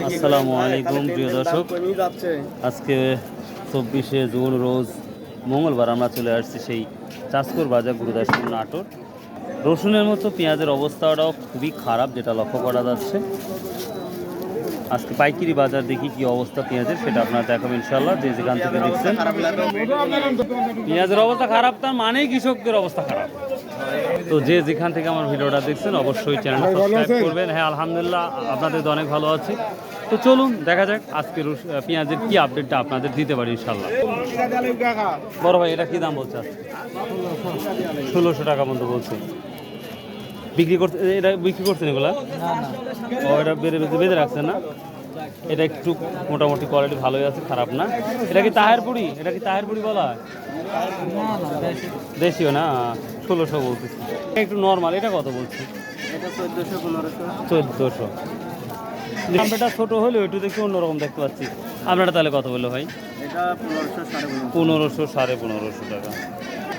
আসসালামু আলাইকুম, প্রিয় দর্শক। আজকে চব্বিশে জুন রোজ মঙ্গলবার আমরা চলে আসছি সেই চাঁচকর বাজার গুরুদাসপুর নাটোর। রসুনের মতো পেঁয়াজের অবস্থাটাও খুবই খারাপ, যেটা লক্ষ্য করা যাচ্ছে। আজকে পাইকারি বাজার দেখি কি অবস্থা পেঁয়াজের সেটা আপনারা দেখাবো ইনশাল্লাহ যে যেখান থেকে দেখছেন। পেঁয়াজের অবস্থা খারাপ তার মানেই কৃষকদের অবস্থা খারাপ। তো যে যেখান থেকে আমার ভিডিওটা দেখছেন অবশ্যই চ্যানেলটা সাবস্ক্রাইব করবেন। হ্যাঁ আলহামদুলিল্লাহ আপনাদের অনেক ভালো আছি। তো চলুন দেখা যাক আজকে রস- পেঁয়াজের কি আপডেটটা আপনাদের দিতে পারি ইনশাল্লাহ বড় ভাই এটা কি দাম বলছে আজকে? ষোলোশো টাকা মতো বলছে। বিক্রি করতে এটা বিক্রি করছেন এগুলা? ও, এটা বেঁধে বেঁধে না। এটা একটু মোটামুটি কোয়ালিটি ভালোই আছে, খারাপ না। এটা কি তাহের পুরি? এটা কি তাহের পুরি বলা হয়? দেশীয় না? ষোলোশো বলতেছি। একটু নর্মাল এটা কত বলছি? চোদ্দোশো। দামটা ছোটো হলেও একটু দেখি অন্যরকম দেখতে পাচ্ছি। আপনারা তাহলে কত বলল ভাই? পনেরোশো সাড়ে পনেরোশো টাকা।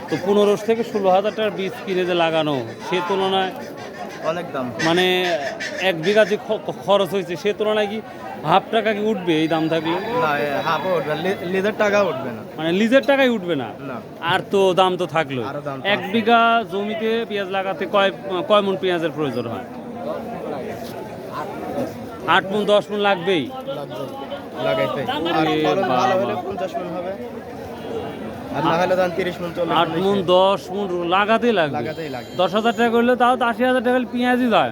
তো পনেরোশো থেকে ষোলো হাজার টাকার বীজ কিনে যে লাগানো, সে তুলনায় অনেক দাম। মানে এক বিঘা যে খ- খরচ হয়েছে সে তুলনায় কি হাফ টাকা কি উঠবে এই দাম থাকলে? না হাফ উঠবে লিজার টাকা উঠবে না। মানে লিজের টাকাই উঠবে না? না। আর তো দাম তো থাকল আরও দাম তো এক বিঘা জমিতে পেঁয়াজ লাগাতে কয় কয় মন পেঁয়াজের প্রয়োজন হয়? আট মন দশ মন লাগবেই। লাগাইতে আর এ ফলন ভালো হলে পঞ্চাশ মন হবে। আট মন দশ মন লাগাতেই লাগবে। দশ হাজার টাকা করলে তাও আশি হাজার টাকা পেঁয়াজই পেঁয়াজের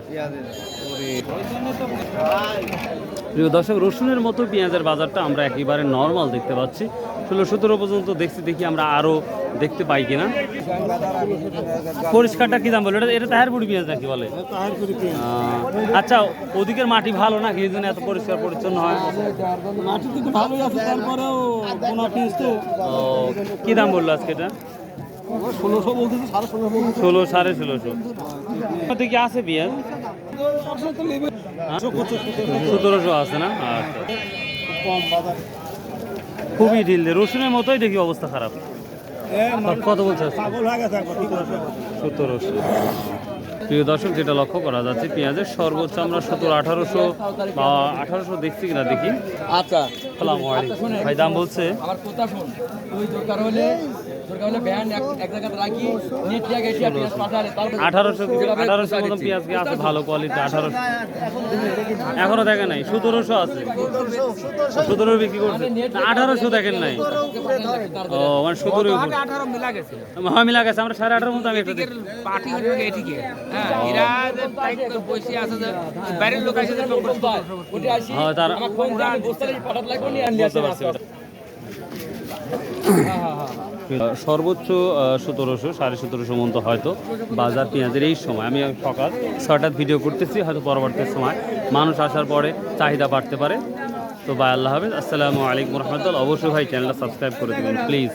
প্রিয় দর্শক রসুনের মতো পেঁয়াজের বাজারটা আমরা একেবারে নর্মাল দেখতে পাচ্ছি। ষোলো সতেরো পর্যন্ত দেখছি দেখি আমরা আরও দেখতে পাই কিনা। পরিষ্কারটা কি দাম বলে? এটা এটা তাহার বুড়ি পেঁয়াজ নাকি বলে? আচ্ছা ওদিকের মাটি ভালো না কি জন্য এত পরিষ্কার পরিচ্ছন্ন হয়। মাটি কিন্তু ভালোই আছে তারপরেও কোনো পিস তো। ও, কি দাম বলল আজকে এটা? ষোলো সাড়ে ষোলোশো। কি আছে পেঁয়াজ? সতেরোশো আছে না? আচ্ছা। কম বাজার। খুবই ঢিল রসুনের মতোই দেখি অবস্থা খারাপ। কত বলছে হয়ে সতেরোশো প্রিয় দর্শক যেটা লক্ষ্য করা যাচ্ছে পেঁয়াজের সর্বোচ্চ আমরা সতেরো আঠারোশো বা আঠারোশো দেখছি কিনা দেখি। আচ্ছা। ভাই দাম বলছে? আমার কথা শোন। তুই দরকার হলে আঠারোশো আঠারোশো পেঁয়াজ কি আছে? ভালো কোয়ালিটি আঠারোশো। এখনও দেখেন নাই? সতেরোশো আছে। সতেরো বিক্রি করছে। আঠারোশো দেখেন নাই। ও মানে সতেরো মিলা গেছে। হ্যাঁ মিলা গেছে। আমরা সাড়ে আঠারো মতো আমি একটা হয়ে হ্যাঁ তার বুঝতে পারছি। সর্বোচ্চ সতেরোশো, সাড়ে সতেরোশো মতো হয়তো বাজার পেঁয়াজের এই সময়। আমি সকাল ছটার ভিডিও করতেছি, হয়তো পরবর্তী সময়। মানুষ আসার পরে চাহিদা বাড়তে পারে। তো বাই আল্লাহ হাফেজ। আসসালামু আলাইকুম রহমতুল্লাহ। অবশ্যই ভাই চ্যানেলটা সাবস্ক্রাইব করে দেবেন প্লিজ